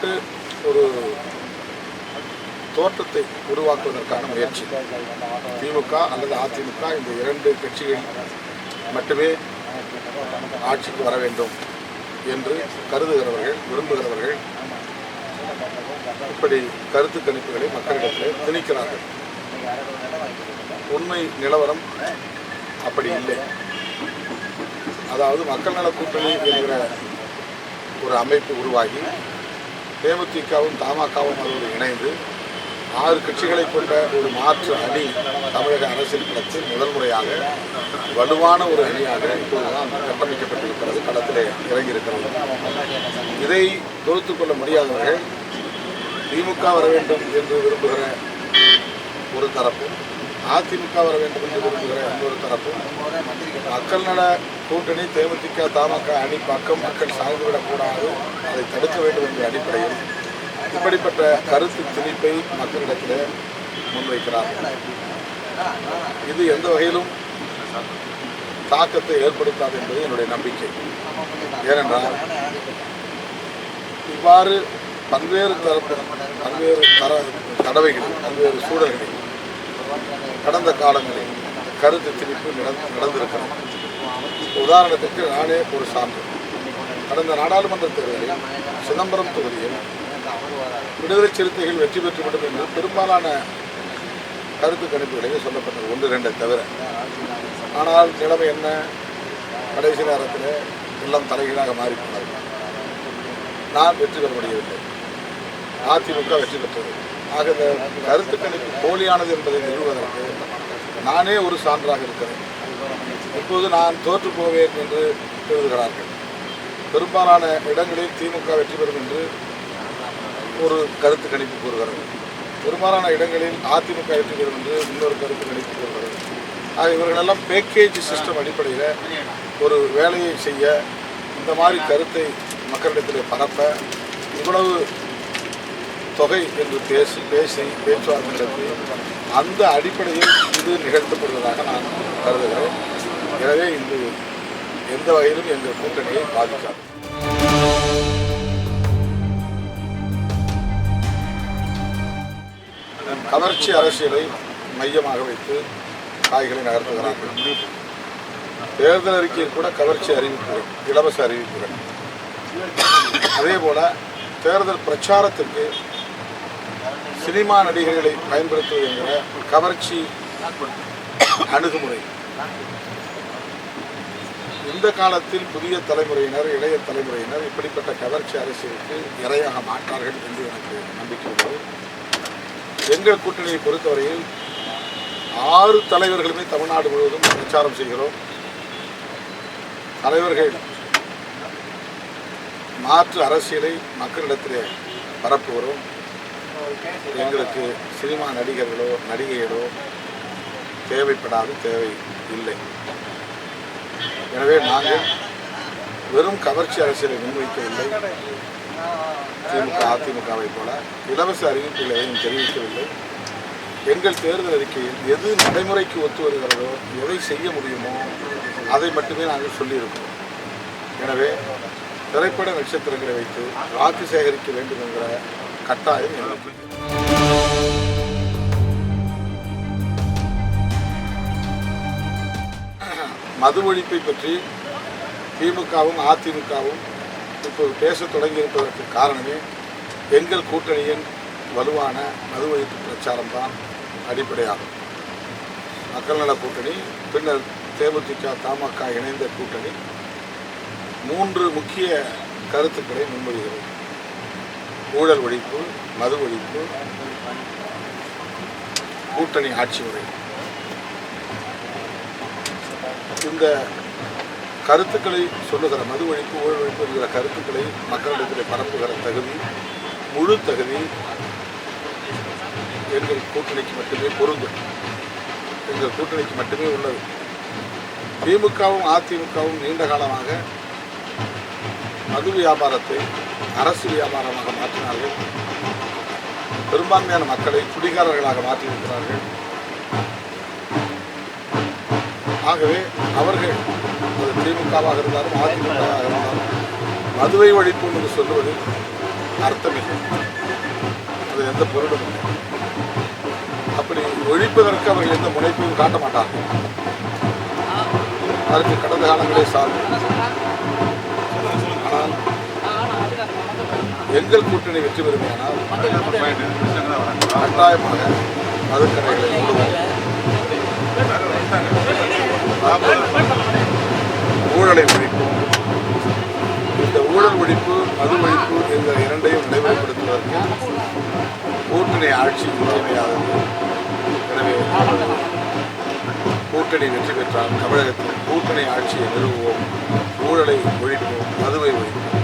திட்டமிட்டு ஒரு தோற்றத்தை உருவாக்குவதற்கான முயற்சி. திமுக அல்லது அதிமுக இந்த இரண்டு கட்சிகள் மட்டுமே ஆட்சிக்கு வர வேண்டும் என்று கருதுகிறவர்கள் விரும்புகிறவர்கள் இப்படி கருத்து கணிப்புகளை மக்களிடத்தில் திணிக்கிறார்கள். உண்மை நிலவரம் அப்படி இல்லை. அதாவது மக்கள் நல கூட்டணி என்கிற ஒரு அமைப்பு உருவாகி தேமுதிகவும் தமாகவும் அதோடு இணைந்து ஆறு கட்சிகளை கொண்ட ஒரு மாற்று அணி தமிழக அரசியல் களத்தில் முதல் முறையாக வலுவான ஒரு அணியாக இப்போதுதான் கட்டமைக்கப்பட்டிருக்கிறது களத்திலே இறங்கியிருக்கிறது. இதை தொகுத்து கொள்ள முடியாதவர்கள் திமுக வர வேண்டும் என்று விரும்புகிற ஒரு தரப்பு. அதிமுக வர வேண்டும் என்று விரும்புகிற இன்னொரு தரப்பும் மக்கள் நல கூட்டணி தேமுதிக தமாக அணி பக்கம் மக்கள் சார்ந்துவிடக்கூடாது. அதை தடுக்க வேண்டும் என்ற அடிப்படையில் இப்படிப்பட்ட கருத்து திணிப்பை மக்களிடத்தில் முன்வைக்கிறார்கள் இது எந்த வகையிலும் தாக்கத்தை ஏற்படுத்தாது என்பது என்னுடைய நம்பிக்கை. ஏனென்றால் இவ்வாறு பல்வேறு தரப்பு பல்வேறு தர தடவைகள் பல்வேறு சூழல்களில் கடந்த காலங்களில் கருத்து திணிப்பு நடந்து நடந்திருக்கிறது. உதாரணத்திற்கு நானே ஒரு சான்று. கடந்த நாடாளுமன்ற தேர்தலில் சிதம்பரம் தொகுதியில் விடுதலை சிறுத்தைகள் வெற்றி பெற்று பெற்றுவிடும் என்று பெரும்பாலான கருத்து கணிப்புகளிலே சொல்லப்பட்டது. ஒன்று ரெண்டை தவிர. ஆனால் நிலைமை என்ன? கடைசி நேரத்தில் எல்லாம் தலைகீழாக மாறிப்போனது. நான் வெற்றி பெற முடியவில்லை. அதிமுக வெற்றி பெற்றது. ஆக இந்த கருத்து கணிப்பு போலியானது என்பதை நிறுவுவதற்கு நானே ஒரு சான்றாக இருக்கிறேன். இப்போது நான் தோற்று போவேன் என்று எழுதுகிறார்கள் பெரும்பாலான இடங்களில் திமுக வெற்றி பெறும் என்று ஒரு கருத்து கணிப்பு கூறுகிறது. பெரும்பாலான இடங்களில் அதிமுக வெற்றி பெறும் என்று இன்னொரு கருத்து கணிப்பு கூறுகிறது. ஆக இவர்களெல்லாம் பேக்கேஜ் சிஸ்டம் அடிப்படையில் ஒரு வேலையை செய்ய இந்த மாதிரி கருத்தை மக்களிடத்தில் பரப்ப இவ்வளவு தொகை என்று பேசி பேசி பேச்சுவார்த்தை நடத்தி அந்த அடிப்படையில் இது நிகழ்த்தப்படுவதாக நான் கருதுகிறேன். எனவே இது எந்த வகையிலும் எங்கள் கூட்டணியை பாதிக்காது. கவர்ச்சி அரசியலை மையமாக வைத்து காய்களை நகர்த்துகிறார்கள் தேர்தல் அறிக்கையில் கூட கவர்ச்சி அறிவிப்புகள் இலவச அறிவிப்புகள். அதே போல தேர்தல் பிரச்சாரத்திற்கு சினிமா நடிகர்களை பயன்படுத்துவது என்கிற கவர்ச்சி அணுகுமுறை. இந்த காலத்தில் புதிய தலைமுறையினர் இளைய தலைமுறையினர் இப்படிப்பட்ட கவர்ச்சி அரசியலுக்கு இரையாக மாட்டார்கள் என்று எனக்கு நம்பிக்கை உள்ளது. எங்கள் கூட்டணியை பொறுத்தவரையில் ஆறு தலைவர்களுமே தமிழ்நாடு முழுவதும் பிரச்சாரம் செய்கிறோம். தலைவர்கள் மாற்று அரசியலை மக்களிடத்திலே பரப்புகிறோம். எங்களுக்கு சினிமா நடிகர்களோ நடிகைகளோ தேவைப்படாத தேவை இல்லை. எனவே நாங்கள் வெறும் கவர்ச்சி அரசியலை முன்வைக்கவில்லை. திமுக அதிமுகவை போல இலவச அறிவிப்பில் எதையும் தெரிவிக்கவில்லை. எங்கள் தேர்தல் அறிக்கையில் எது நடைமுறைக்கு ஒத்து வருகிறதோ எதை செய்ய முடியுமோ அதை மட்டுமே நாங்கள் சொல்லியிருக்கிறோம். எனவே திரைப்பட நட்சத்திரங்களை வைத்து வாக்கு சேகரிக்க வேண்டும் என்கிற கட்டாயம் மது ஒழிப்பை பற்றி திமுகவும் அதிமுகவும் இப்போது பேசத் தொடங்கியிருப்பதற்கு காரணமே எங்கள் கூட்டணியின் வலுவான மது ஒழிப்பு பிரச்சாரம் தான் அடிப்படையாகும் மக்கள் நல கூட்டணி பின்னர் தேமுதிக தமாக இணைந்த கூட்டணி மூன்று முக்கிய கருத்துக்களை முன்மொழிகிறது ஊழல் ஒழிப்பு மது ஒழிப்பு கூட்டணி ஆட்சி முறை இந்த கருத்துக்களை சொல்லுகிற மது ஒழிப்பு ஊழல் ஒழிப்பு என்கிற கருத்துக்களை மக்களிடத்தில் பரப்புகிற தகுதி முழு தகுதி எங்கள் கூட்டணிக்கு மட்டுமே பொருந்தும். எங்கள் கூட்டணிக்கு மட்டுமே உள்ளது. திமுகவும் அதிமுகவும் நீண்ட காலமாக மது வியாபாரத்தை அரசு வியாபாரமாக மாற்றினார்கள். பெரும்பான்மையான மக்களை குடிகாரர்களாக மாற்றியிருக்கிறார்கள். ஆகவே அவர்கள் அது திமுகவாக இருந்தாலும் அதிமுகவாக இருந்தாலும் மதுவை ஒழிப்போம் என்று சொல்லுவது அர்த்தமில்லை. அது எந்த பொருளும் இல்லை. அப்படி ஒழிப்பதற்கு அவர்கள் எந்த முனைப்பையும் காட்ட மாட்டார்கள். அதற்கு கடந்த காலங்களே சார்ந்து. எங்கள் கூட்டணி வெற்றி பெறுமையானால் கட்டாயமாக மதுக்கடைகளை ஊழலை ஒழிப்போம். இந்த ஊழல் ஒழிப்பு மது ஒழிப்பு என்ற இரண்டையும் நடைமுறைப்படுத்துவதற்கு கூட்டணி ஆட்சி இன்றியமையாதது எனவே கூட்டணி வெற்றி பெற்றால் தமிழகத்தில் கூட்டணி ஆட்சியை நிறுவுவோம் ஊழலை ஒழிப்போம் மதுவை ஒழிப்போம்.